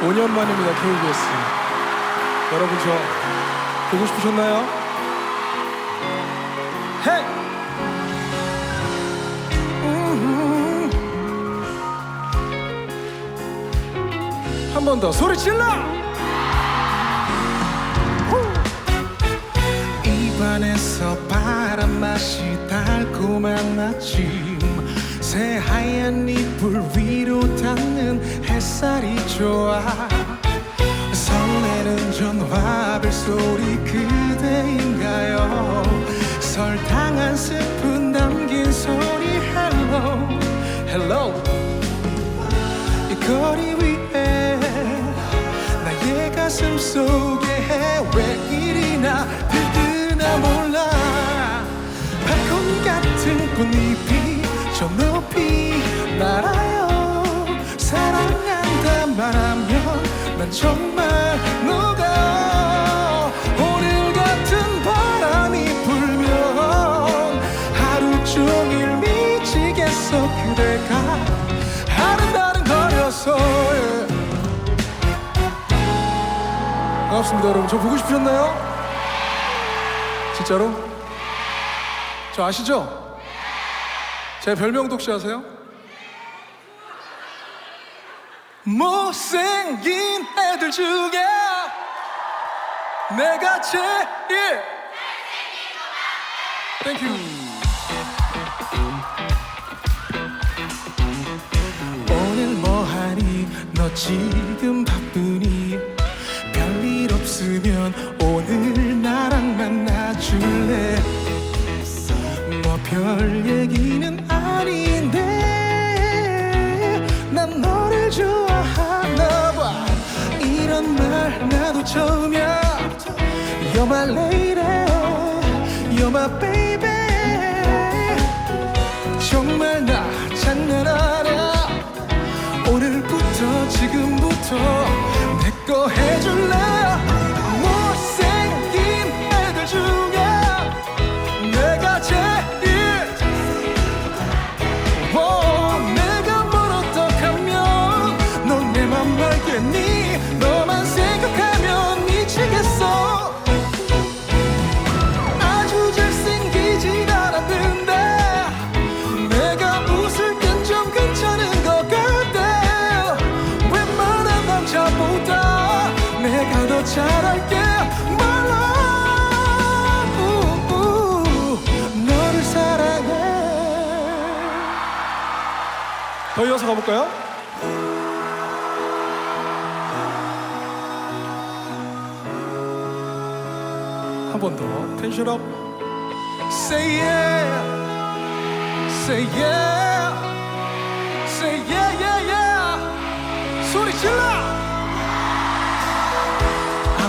5년 만입니다 KBS 여러분 저 보고 싶으셨나요? 헤이! 음. 한번 더 소리 질러! 입안에서 바람 맛이 달콤한 아침 새하얀 이불 위로 닿는 햇살이 좋아. 설레는 전화벨 소리 그대인가요? 설탕 한 스푼 담긴 소리 hello hello. 이 거리 위에 나의 가슴 속에 왜 이리나 들뜨나 몰라. 발코니 같은 꽃잎이 저 높이 날아요 사랑한다 말하면 난 정말 녹아 오늘 같은 바람이 불면 하루 종일 미치겠어 그대가 아른아른 거려서 예. 반갑습니다 여러분 저 보고 싶으셨나요? 진짜로? 저 아시죠? 제 별명도 혹시 아세요? 못생긴 애들 중에 내가 제일 땡큐 오늘 뭐하니 너 지금 바쁘 좋아하나 봐. 이런 말 나도 처음이야. You're my lady. You're my baby. 정말 나 장난하냐 오늘부터 지금부터 내 거 해줄래 잘할게 말라. 너를 사랑해. 더 이어서 가볼까요? 한 번 더. 텐션 업. Say yeah. Say yeah. Say yeah yeah yeah. 소리 질러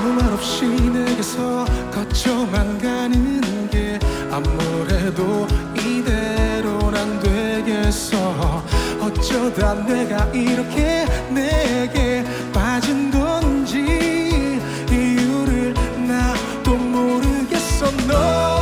아무 말 없이 내게서 거쳐만 가는 게 아무래도 이대로는 안 되겠어. 어쩌다 내가 이렇게 내게 빠진 건지 이유를 나도 모르겠어. 너